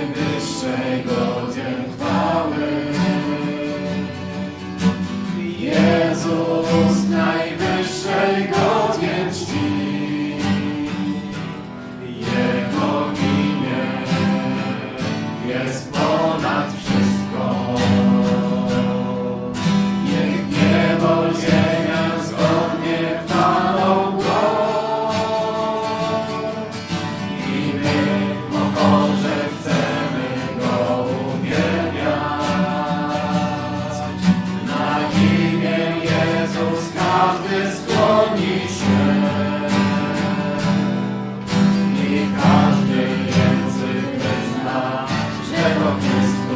Najwyższego.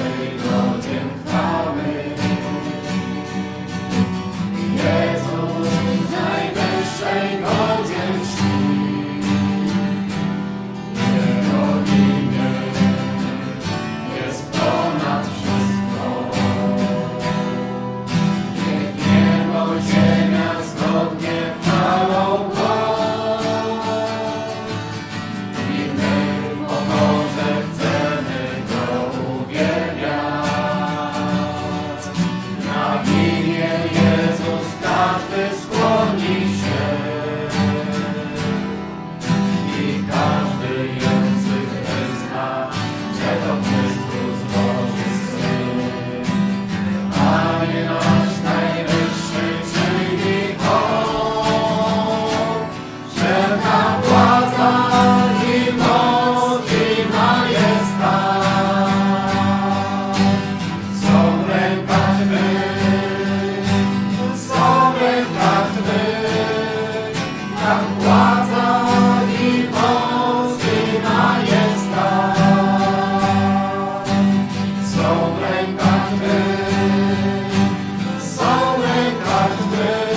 say. escondes. Amen.